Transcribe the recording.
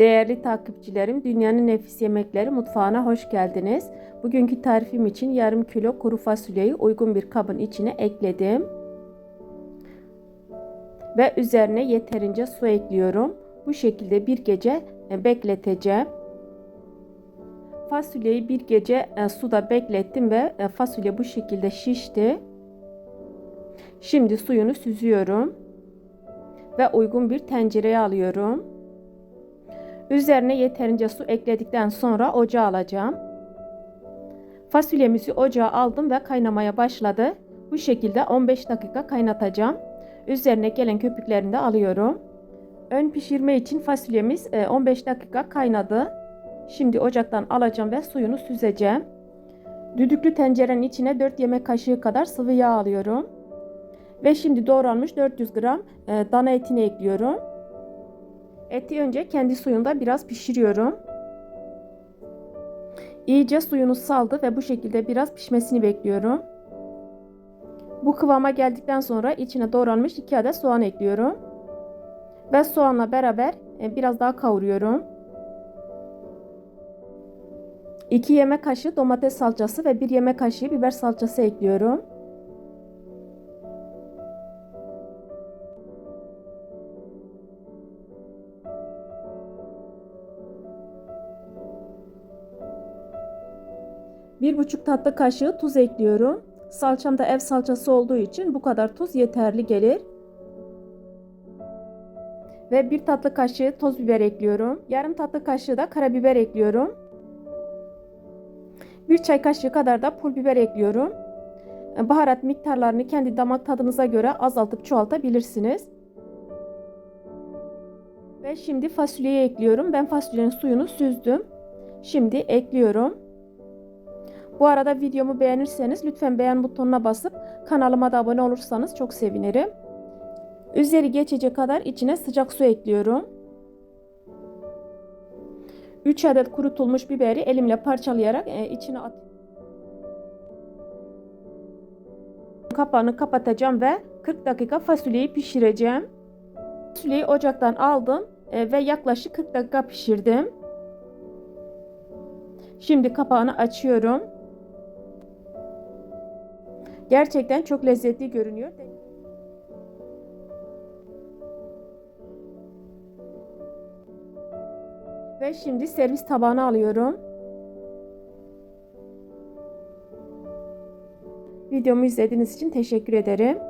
Değerli takipçilerim, Dünyanın Nefis Yemekleri mutfağına hoş geldiniz. Bugünkü tarifim için yarım kilo kuru fasulyeyi uygun bir kabın içine ekledim. Ve üzerine yeterince su ekliyorum. Bu şekilde bir gece e, bekleteceğim. Fasulyeyi bir gece e, suda beklettim ve e, fasulye bu şekilde şişti. Şimdi suyunu süzüyorum ve uygun bir tencereye alıyorum. Üzerine yeterince su ekledikten sonra ocağa alacağım. Fasulyemizi ocağa aldım ve kaynamaya başladı. Bu şekilde 15 dakika kaynatacağım. Üzerine gelen köpüklerini de alıyorum. Ön pişirme için fasulyemiz 15 dakika kaynadı. Şimdi ocaktan alacağım ve suyunu süzeceğim. Düdüklü tencerenin içine 4 yemek kaşığı kadar sıvı yağ alıyorum. Ve şimdi doğranmış 400 gram dana etini ekliyorum. Eti önce kendi suyunda biraz pişiriyorum. İyice suyunu saldı ve bu şekilde biraz pişmesini bekliyorum. Bu kıvama geldikten sonra içine doğranmış 2 adet soğan ekliyorum. Ve soğanla beraber biraz daha kavuruyorum. 2 yemek kaşığı domates salçası ve 1 yemek kaşığı biber salçası ekliyorum. Bir buçuk tatlı kaşığı tuz ekliyorum. Salçam da ev salçası olduğu için bu kadar tuz yeterli gelir. Ve bir tatlı kaşığı toz biber ekliyorum. Yarım tatlı kaşığı da karabiber ekliyorum. Bir çay kaşığı kadar da pul biber ekliyorum. Baharat miktarlarını kendi damak tadınıza göre azaltıp çoğaltabilirsiniz. Ve şimdi fasulyeyi ekliyorum. Ben fasulyenin suyunu süzdüm. Şimdi ekliyorum. Bu arada videomu beğenirseniz lütfen beğen butonuna basıp kanalıma da abone olursanız çok sevinirim. Üzeri geçecek kadar içine sıcak su ekliyorum. 3 adet kurutulmuş biberi elimle parçalayarak e, içine at. Kapağını kapatacağım ve 40 dakika fasulyeyi pişireceğim. Fasulyeyi ocaktan aldım e, ve yaklaşık 40 dakika pişirdim. Şimdi kapağını açıyorum. Gerçekten çok lezzetli görünüyor. Ve şimdi servis tabağına alıyorum. Videomu izlediğiniz için teşekkür ederim.